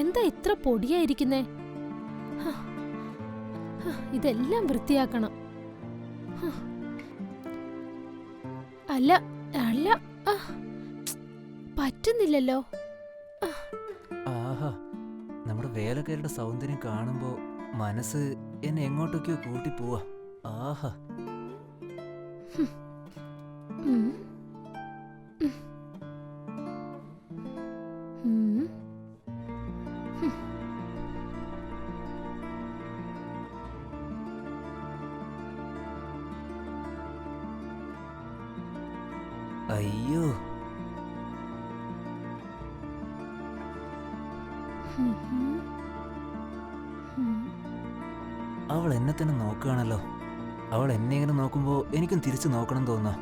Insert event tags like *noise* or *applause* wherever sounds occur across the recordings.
എന്താ ഇത്ര പൊടിയായിരിക്കുന്നേ? ഇതെല്ലാം വൃത്തിയാക്കണം. അല്ല അല്ല പറ്റുന്നില്ലല്ലോ. ആഹാ നമ്മുടെ വേലക്കാരുടെ സൗന്ദര്യം കാണുമ്പോ മനസ്സ് എന്നെ എങ്ങോട്ടൊക്കെയോ കൂട്ടി പോവാ ആഹാ അവൾ എന്നെ തന്നെ നോക്കുകയാണല്ലോ അവൾ എന്നെ ഇങ്ങനെ നോക്കുമ്പോൾ എനിക്കും തിരിച്ചു നോക്കണം തോന്നാ.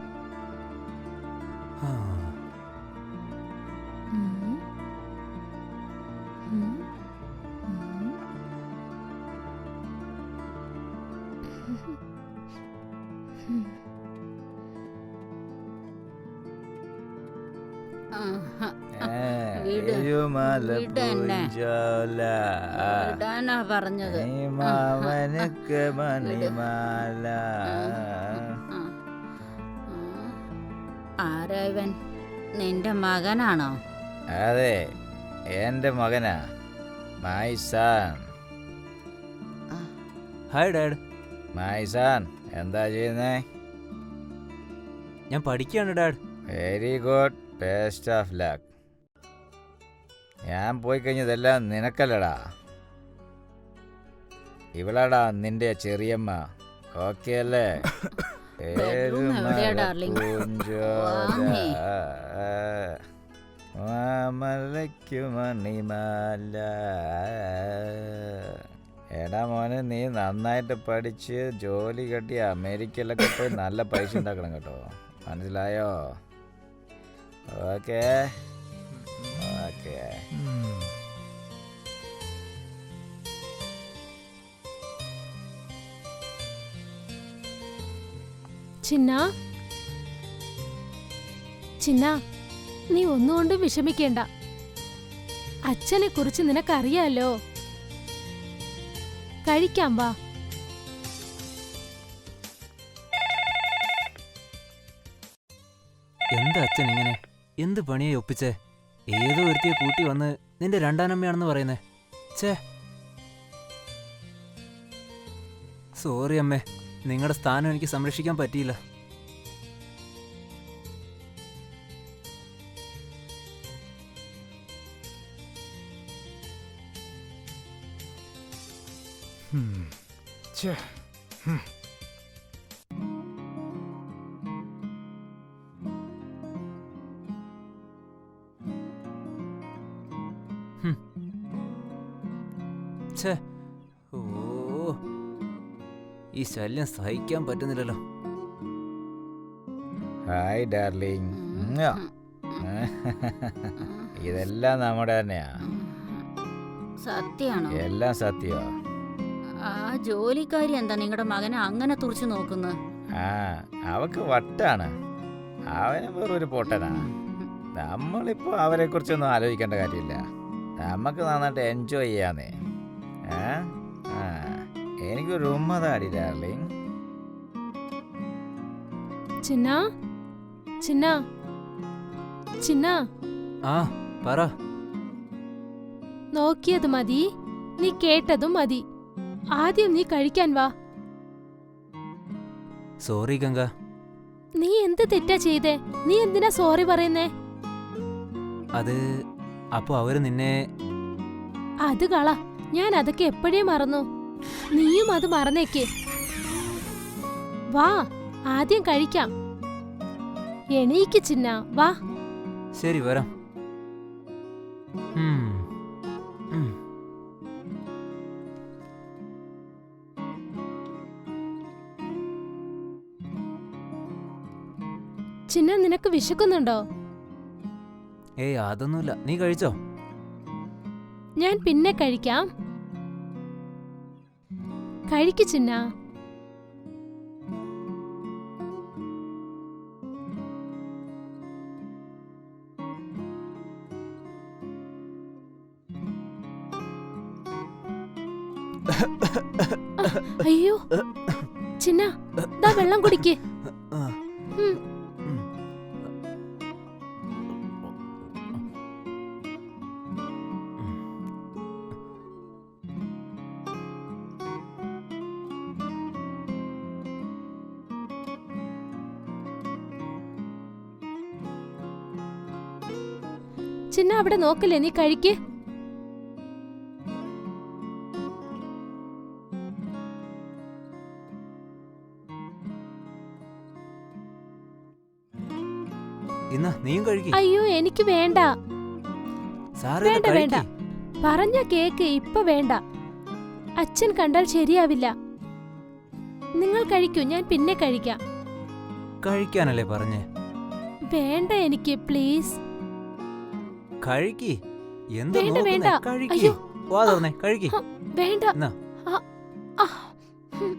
ആഹാ. വിട്. വിട് എന്നെ. പൂഞ്ചോല. ഇടാനാ പറഞ്ഞത്? നീ മണിമാല. ആരവൻ ആരാ ഇവൻ നിന്റെ മകനാണോ? അതെ എന്റെ മകനാ. My son hi dad. My son എന്താ ചെയ്യുന്നേ? ഞാൻ പഠിക്കുകയാണ് dad. Very good. Best of luck. ഞാൻ പോയി കഴിഞ്ഞതെല്ലാം നിനക്കല്ലടാ. ഇവളാടാ നിന്റെ ചെറിയമ്മ. ഓക്കെ അല്ലേ. മാമലയ്ക്കു മണിമാല. എടാ മോനെ നീ നന്നായിട്ട് പഠിച്ച് ജോലി കെട്ടി അമേരിക്കയിലൊക്കെ പോയി നല്ല പൈസ ഉണ്ടാക്കണം കേട്ടോ. മനസ്സിലായോ? ഓക്കെ. ഓക്കെ ചിന്ന? ചിന്ന നീ ഒന്നുകൊണ്ടും വിഷമിക്കേണ്ട. അച്ഛനെ കുറിച്ച് നിനക്കറിയാലോ? കഴിക്കാം വാ. എന്താ അച്ഛൻ ഇങ്ങനെ? എന്ത് പണിയെ ഒപ്പിച്ചേ? ഏതോ ഒരുത്തിയെ കൂട്ടി വന്ന് നിന്റെ രണ്ടാനമ്മയാണെന്ന് പറയുന്നേ. ഛേ. സോറി അമ്മേ നിങ്ങളുടെ സ്ഥാനം എനിക്ക് സംരക്ഷിക്കാൻ പറ്റിയില്ല. ഛേ. ശല്യം സഹിക്കാൻ പറ്റുന്നില്ലല്ലോ. ഹായ് ഡാർലിംഗ് *laughs* ഇതെല്ലാം നമ്മുടെ തന്നെയാ. സത്യാണോ? എല്ലാം സത്യോ. ആ ജോലിക്കാരി എന്താ നിങ്ങളുടെ മകനെ അങ്ങനെ തുറച്ചു നോക്കുന്നത് ആ അവക്ക് വട്ടാണ്. അവന് വെറൊരു പൊട്ടനാ. നമ്മളിപ്പോ അവരെ കുറിച്ചൊന്നും ആലോചിക്കേണ്ട കാര്യമില്ല. നമുക്ക് നന്നായിട്ട് എൻജോയ് ചെയ്യാന്നേ. ഏ? എനിക്കൊരു ഉമ്മ താടി ഡാർലിംഗ് ചിന്ന? ചിന്ന? ചിന്ന? ആ പറ. നോക്കിയത് മതി. നീ കേട്ടതും മതി. ആദ്യം നീ കഴിക്കാൻ വാ. സോറി ഗംഗ. നീ എന്ത് തെറ്റാ ചെയ്തേ? നീ എന്തിനാ സോറി പറയുന്നേ? അത് അപ്പോ അവർ നിന്നെ അത് കള. ഞാൻ അതൊക്കെ എപ്പോഴേ മറന്നു. നീയും അത് മറന്നേക്ക്. വാ ആദ്യം കഴിക്കാം. എണീക്ക് ചിന്ന വാ. ശരി വരാം. ചിന്ന നിനക്ക് വിശക്കുന്നുണ്ടോ? ഏയ് അതൊന്നുമില്ല. നീ കഴിച്ചോ? ഞാൻ പിന്നെ കഴിക്കാം. കഴിക്കു ചിന്ന. *laughs* അയ്യോ ചിന്ന വെള്ളം കുടിക്കേ. ചിന്ന അവിടെ നോക്കല്ലേ? നീ കഴിക്ക്. അയ്യോ എനിക്ക് വേണ്ട. വേണ്ട, വേണ്ട. പറഞ്ഞ കേക്ക് ഇപ്പൊ വേണ്ട. അച്ഛൻ കണ്ടാൽ ശരിയാവില്ല. നിങ്ങൾ കഴിക്കൂ ഞാൻ പിന്നെ കഴിക്കാം. കഴിക്കാനല്ലേ പറഞ്ഞേ? വേണ്ട എനിക്ക് പ്ലീസ്. കഴിക്കി എന്ത് വേണ്ട, വേണ്ട. കഴിക്കി അയ്യോ. വാ തുറന്നേ കഴിക്കി ഹ, വേണ്ട എന്നാ. ആ, ആ, ഹും.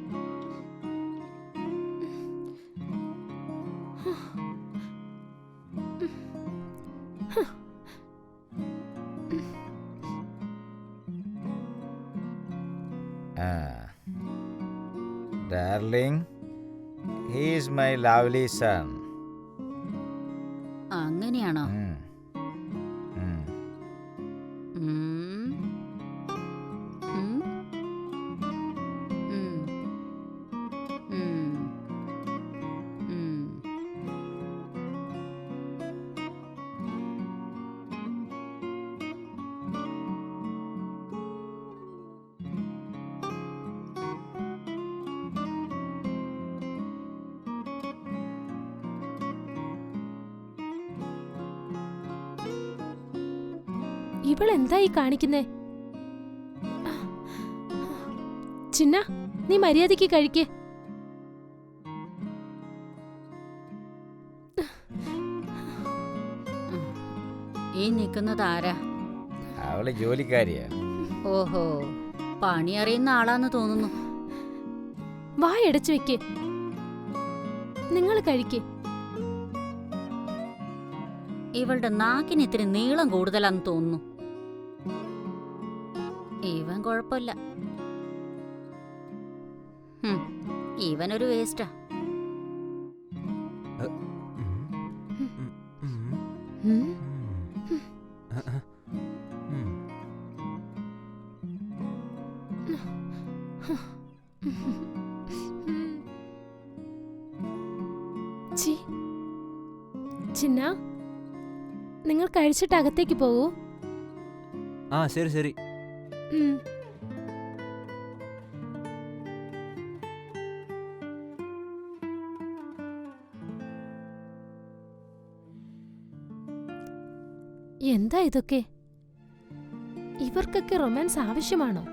ആ darling he's my lovely son അങ്ങനെയാണോ. ഉം. ഇവൾ എന്താ ഈ കാണിക്കുന്നേ? ചിന്ന നീ മര്യാദയ്ക്ക് കഴിക്ക്. ഈ നിൽക്കുന്നത് ആരാ? അവൾ ജോലിക്കാരിയാ. ഓഹോ പണി അറിയുന്ന ആളാന്ന് തോന്നുന്നു. വായടച്ചു വെക്ക്. നിങ്ങൾ കഴിക്കേ. ഇവളുടെ നാക്കിന് ഇത്തിരി നീളം കൂടുതലാന്ന് തോന്നുന്നു. ഇവൻ കുഴപ്പമില്ല. ഹും, ഇവനൊരു വേസ്റ്റാ. ചിന്ന നിങ്ങൾ കഴിച്ചിട്ട് അകത്തേക്ക് പോകൂ. ആ ശരി ശരി. ഉം. എന്താ ഇതൊക്കെ ഇവർക്കൊക്കെ റൊമാൻസ് ആവശ്യമാണോ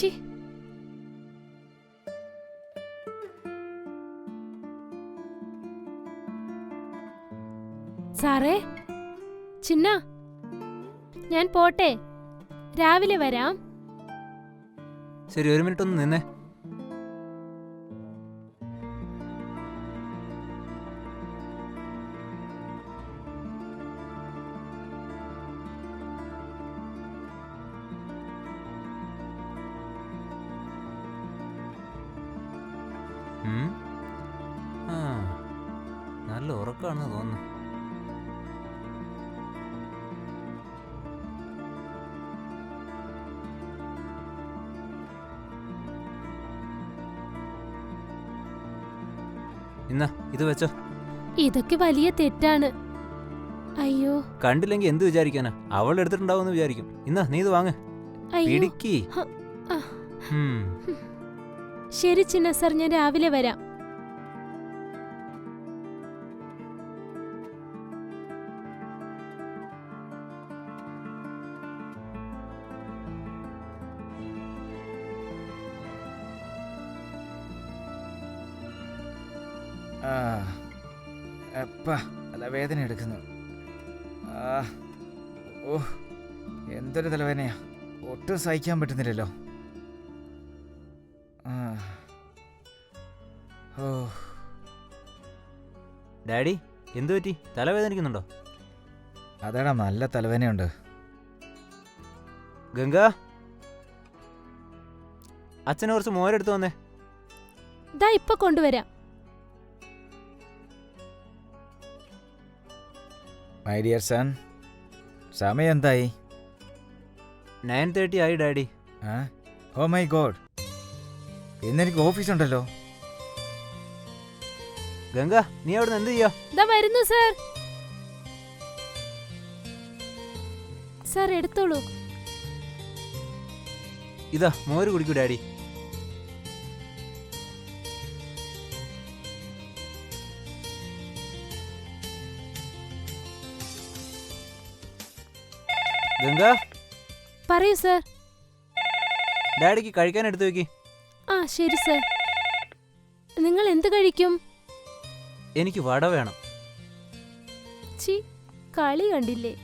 ഛി. സാറേ ചിന്ന ഞാൻ പോട്ടെ. രാവിലെ വരാം. ശരി ഒരു മിനിറ്റ് ഒന്ന് നിന്നേ. ആ നല്ല ഉറക്കമാണെന്ന് തോന്നുന്നു. ഇന്ന ഇത് വെച്ചോ. ഇതൊക്കെ വലിയ തെറ്റാണ്. അയ്യോ. കണ്ടില്ലെങ്കിൽ എന്ത് വിചാരിക്കാനാ? അവൾ എടുത്തിട്ടുണ്ടാവും വിചാരിക്കും. ഇന്നാ നീ ഇത് വാങ്ങി. പിടിക്കി. ശരി ചിന്ന സർ ഞാൻ രാവിലെ വരാം. വേദന എടുക്കുന്നു. ഓ എന്തൊരു തലവേദനയാ. ഒട്ടും സഹിക്കാൻ പറ്റുന്നില്ലല്ലോ. ഡാഡി എന്തു പറ്റി? തലവേദനിക്കുന്നുണ്ടോ? അതെടാ നല്ല തലവേദനയുണ്ട്. ഗംഗ? അച്ഛനെ കുറച്ച് മോരെടുത്ത് വന്നേ. ദാ ഇപ്പൊ കൊണ്ടുവരാം. മൈ ഡിയർ സൺ സമയം എന്തായി? നയൻ തേർട്ടി ആയി ഡാഡി. ആ? ഓ മൈ ഗോഡ് ഇന്നെനിക്ക് ഓഫീസുണ്ടല്ലോ. ഗംഗ നീ അവിടെ എന്ത് ചെയ്യോ? ഇതാ വരുന്നു സർ സർ എടുത്തോളൂ. ഇതാ മോര് കുടിക്കൂ ഡാഡി. ഗംഗ? പറയൂ സർ ഡാഡിക്ക് കഴിക്കാൻ എടുത്തു വെക്കി. ആ ശരി സർ നിങ്ങൾ എന്ത് കഴിക്കും? എനിക്ക് വട വേണം. ചി കളി കണ്ടില്ലേ?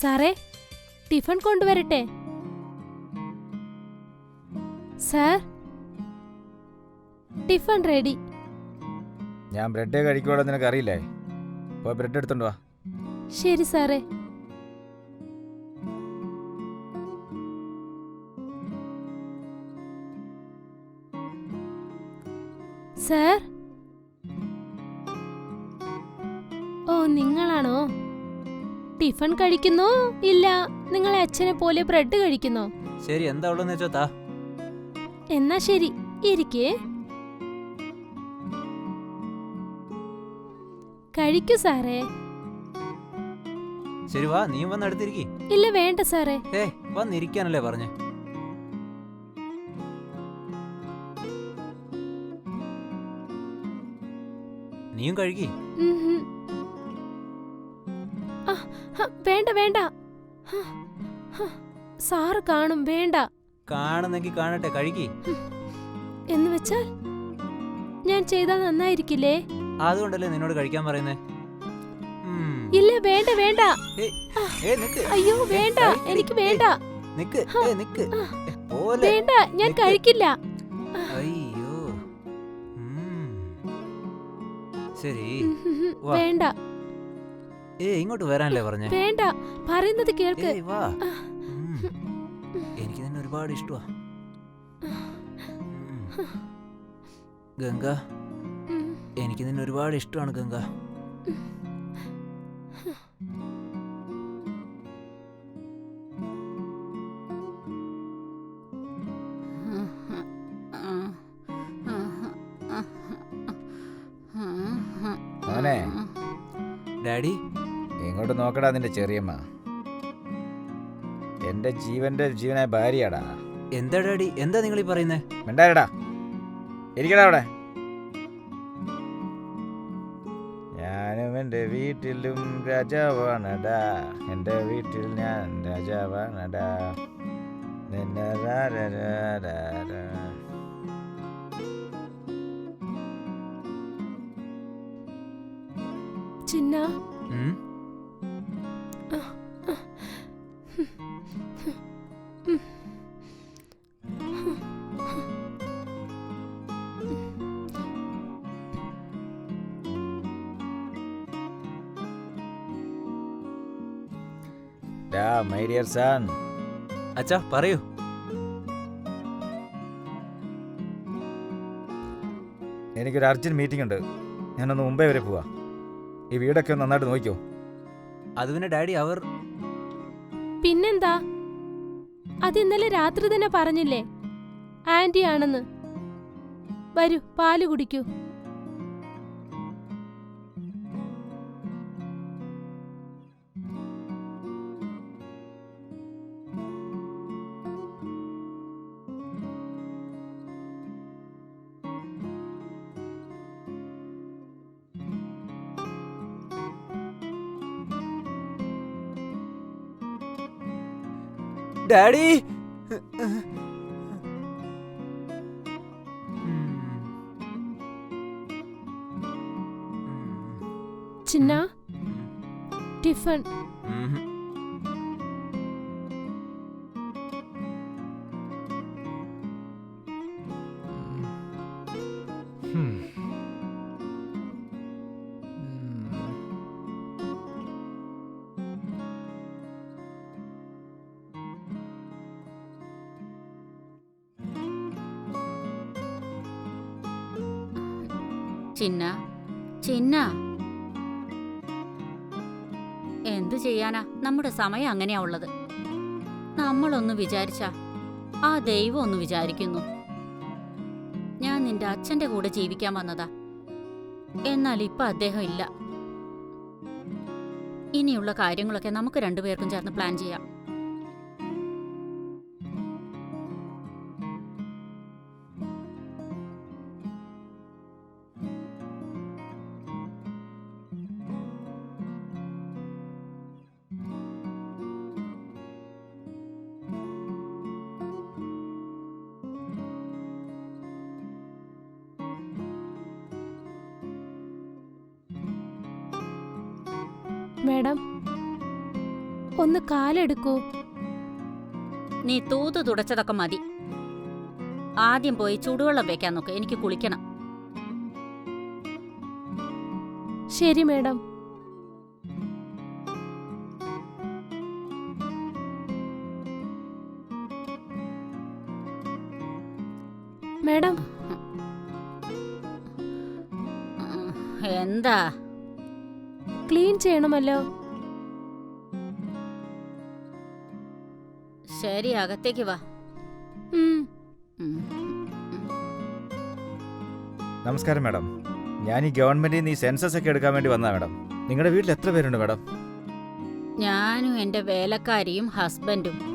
സാറേ ടിഫൺ കൊണ്ടുവരട്ടെ? Sir tiffin ready. ഞാൻ ബ്രെഡ് കഴിക്കുവാണെന്ന് നിനക്ക് അറിയില്ലേ പോയി ബ്രെഡ് എടുത്തോണ്ട് വാ. ശരി സാറേ. സാർ? ഓ നിങ്ങളാണോ? ടിഫൺ കഴിക്കുന്നു? ഇല്ല നിങ്ങളെ അച്ഛനെ പോലെ ബ്രെഡ് കഴിക്കുന്നു? ശരി എന്താ ഉള്ളതെന്ന് വെച്ചോ താ. എന്നാ ശരി ഇരിക്കേ. കഴിക്കൂ സാറേ. ശരി വാ നീ വന്ന് അടുത്തിരിക്കി. ഇല്ല വേണ്ട സാറേ. ഏ വന്നിരിക്കാനല്ലേ പറഞ്ഞേ. നീയും കഴുകി ഉം ആ, ഹ, വേണ്ട വേണ്ട. ഹ, ഹ, സാറ് കാണും വേണ്ട. കാണുന്നെങ്കിൽ കാണട്ടെ കഴുകി എന്ന് വെച്ചാൽ ഞാൻ ചെയ്താൽ നന്നായിരിക്കില്ലേ? അതുകൊണ്ടല്ലേ നിന്നോട് കഴിക്കാൻ പറയുന്നേ? ഇല്ല വേണ്ട വേണ്ട. അയ്യോ വേണ്ട എനിക്ക് വേണ്ട. നിക്ക് നിക്ക്. വേണ്ട ഞാൻ കഴിക്കില്ല. അയ്യോ. ശരി. വേണ്ട. ഏ ഇങ്ങോട്ട് വരാനല്ലേ പറഞ്ഞേ? വേണ്ട പറയുന്നത് കേൾക്ക്. വാ. എനിക്ക് തന്നെ ഒരുപാട് ഇഷ്ടമാ ഗംഗ. എനിക്ക് നിന്നെ ഒരുപാട് ഇഷ്ടമാണ് ഗംഗ. മോനെ. ഡാഡി? എങ്ങോട്ട് നോക്കടാ നിന്റെ ചെറിയമ്മ. എന്റെ ജീവന്റെ ജീവനായ ഭാര്യയാടാ. എന്താ ഡാഡി? എന്താ നിങ്ങൾ ഈ പറയുന്നേ? മിണ്ടാരടാ ഇരിക്കടാ അവിടെ. എന്റെ വീട്ടിലും രാജാവാണടാ. എന്റെ വീട്ടിൽ ഞാൻ രാജാവാണടാ. നിന്നെ. ചിന്ന ഡാ മൈ ഡിയർ സൺ അച്ഛാ പറയൂ. എനിക്കൊരു അർജന്റ് മീറ്റിംഗ് ഉണ്ട് ഞാനൊന്ന് മുംബൈ വരെ പോവാ. ഈ വീടൊക്കെ ഒന്ന് നന്നായിട്ട് നോക്കിയോ അത് പിന്നെ ഡാഡി അവർ പിന്നെന്താ? അത് ഇന്നലെ രാത്രി തന്നെ പറഞ്ഞില്ലേ? ആന്റി ആണെന്ന് വരൂ പാൽ കുടിക്കൂ. డాడీ చిన్న టిఫన్. Mm-hmm. ചിന്ന? ചിന്ന? എന്തു ചെയ്യാനാ? നമ്മുടെ സമയം അങ്ങനെയാ ഉള്ളത്. നമ്മളൊന്ന് വിചാരിച്ച ആ ദൈവം ഒന്ന് വിചാരിക്കുന്നു. ഞാൻ നിന്റെ അച്ഛന്റെ കൂടെ ജീവിക്കാൻ വന്നതാ. എന്നാൽ ഇപ്പൊ അദ്ദേഹം ഇല്ല. ഇനിയുള്ള കാര്യങ്ങളൊക്കെ നമുക്ക് രണ്ടുപേർക്കും ചേർന്ന് പ്ലാൻ ചെയ്യാം. മാഡം ഒന്ന് കാലെടുക്കൂ. നീ തൂത് തുടച്ചതൊക്കെ മതി. ആദ്യം പോയി ചൂടുവെള്ളം വെക്കാൻ നോക്ക് എനിക്ക് കുളിക്കണം. ശരി മേഡം. മേഡം. എന്താ? ക്ലീൻ ചെയ്യണമല്ലോ. ശരി അകത്തേക്ക് വാ. നമസ്കാരം മാഡം. ഞാൻ ഈ ഗവൺമെന്റിൽ നിന്ന് ഈ സെൻസസ് ഒക്കെ എടുക്കാൻ വേണ്ടി വന്നാ മാഡം. നിങ്ങളുടെ വീട്ടിൽ എത്ര പേരുണ്ട് മാഡം? ഞാനും എന്റെ വേലക്കാരിയും ഹസ്ബൻഡും.